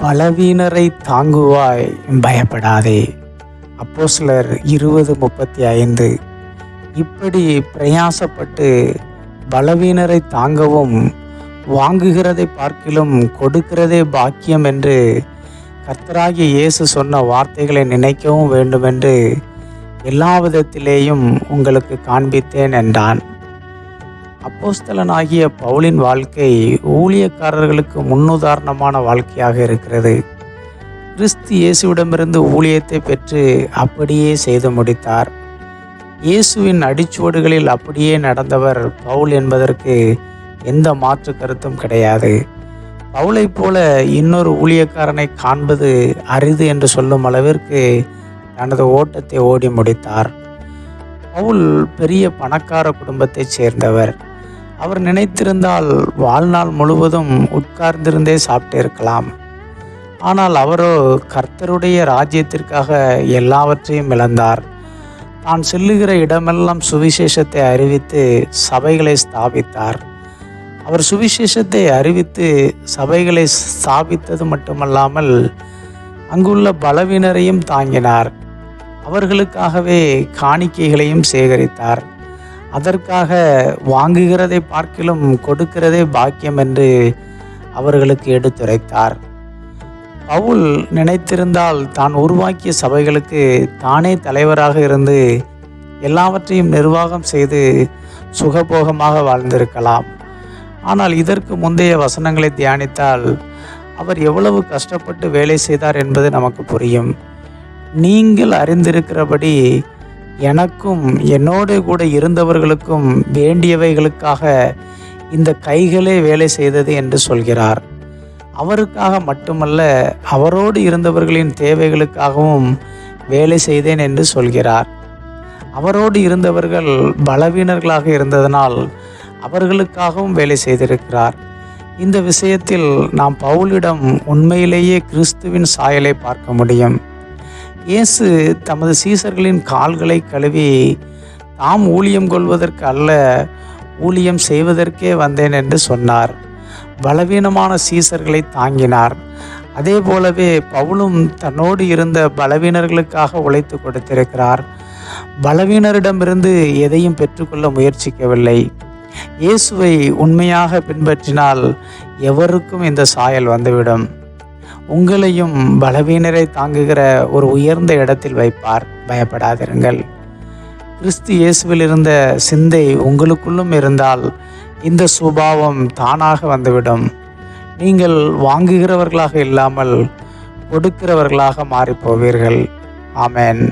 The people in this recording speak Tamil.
பலவீனரை தாங்குவாய் பயப்படாதே. அப்போ சிலர் இருபது முப்பத்தி ஐந்து இப்படி பிரயாசப்பட்டு பலவீனரை தாங்கவும் வாங்குகிறதை பார்க்கிலும் கொடுக்கிறதே பாக்கியம் என்று கர்த்தராகிய இயேசு சொன்ன வார்த்தைகளை நினைக்கவும் வேண்டுமென்று எல்லா விதத்திலேயும் உங்களுக்கு காண்பித்தேன் என்றான். அப்போஸ்தலனாகிய பவுலின் வாழ்க்கை ஊழியக்காரர்களுக்கு முன்னுதாரணமான வாழ்க்கையாக இருக்கிறது. கிறிஸ்து இயேசுவிடமிருந்து ஊழியத்தை பெற்று அப்படியே செய்து முடித்தார். இயேசுவின் அடிச்சுவடுகளில் அப்படியே நடந்தவர் பவுல் என்பதற்கு எந்த மாற்று கருத்தும் கிடையாது. பவுலைப் போல இன்னொரு ஊழியக்காரனை காண்பது அரிது என்று சொல்லும் அளவிற்கு தனது ஓட்டத்தை ஓடி முடித்தார். பவுல் பெரிய பணக்கார குடும்பத்தைச் சேர்ந்தவர். அவர் நினைத்திருந்தால் வாழ்நாள் முழுவதும் உட்கார்ந்திருந்தே சாப்பிட்டு இருக்கலாம். ஆனால் அவரோ கர்த்தருடைய ராஜ்யத்திற்காக எல்லாவற்றையும் இழந்தார். தான் செல்லுகிற இடமெல்லாம் சுவிசேஷத்தை அறிவித்து சபைகளை ஸ்தாபித்தார். அவர் சுவிசேஷத்தை அறிவித்து சபைகளை ஸ்தாபித்தது மட்டுமல்லாமல் அங்குள்ள பலவினரையும் தாங்கினார். அவர்களுக்காகவே காணிக்கைகளையும் சேகரித்தார். அதற்காக வாங்குகிறதை பார்க்கிலும் கொடுக்கிறதே பாக்கியம் என்று அவர்களுக்கு எடுத்துரைத்தார். பவுல் நினைத்திருந்தால் தான் உருவாக்கிய சபைகளுக்கு தானே தலைவராக இருந்து எல்லாவற்றையும் நிர்வாகம் செய்து சுகபோகமாக வாழ்ந்திருக்கலாம். ஆனால் இதற்கு முந்தைய வசனங்களை தியானித்தால் அவர் எவ்வளவு கஷ்டப்பட்டு வேலை செய்தார் என்பது நமக்கு புரியும். நீங்கள் அறிந்திருக்கிறபடி எனக்கும் என்னோடு கூட இருந்தவர்களுக்கும் வேண்டியவைகளுக்காக இந்த கைகளே வேலை செய்தது என்று சொல்கிறார். அவருக்காக மட்டுமல்ல அவரோடு இருந்தவர்களின் தேவைகளுக்காகவும் வேலை செய்தேன் என்று சொல்கிறார். அவரோடு இருந்தவர்கள் பலவீனர்களாக இருந்ததனால் அவர்களுக்காகவும் வேலை செய்திருக்கிறார். இந்த விஷயத்தில் நாம் பவுலிடம் உண்மையிலேயே கிறிஸ்துவின் சாயலை பார்க்க முடியும். இயேசு தமது சீசர்களின் கால்களை கழுவி தாம் ஊழியம் கொள்வதற்கு அல்ல ஊழியம் செய்வதற்கே வந்தேன் என்று சொன்னார். பலவீனமான சீசர்களை தாங்கினார். அதே போலவே பவுலும் தன்னோடு இருந்த பலவீனர்களுக்காக உழைத்து கொடுத்திருக்கிறார். பலவீனரிடமிருந்து எதையும் பெற்றுக்கொள்ள முயற்சிக்கவில்லை. இயேசுவை உண்மையாக பின்பற்றினால் எவருக்கும் இந்த சாயல் வந்துவிடும். உங்களையும் பலவீனரை தாங்குகிற ஒரு உயர்ந்த இடத்தில் வைப்பார் பயப்படாதிருங்கள். கிறிஸ்து இயேசுவில் இருந்த சிந்தை உங்களுக்குள்ளும் இருந்தால் இந்த சுபாவம் தானாக வந்துவிடும். நீங்கள் வாங்குகிறவர்களாக இல்லாமல் கொடுக்கிறவர்களாக மாறிப்போவீர்கள். ஆமென்.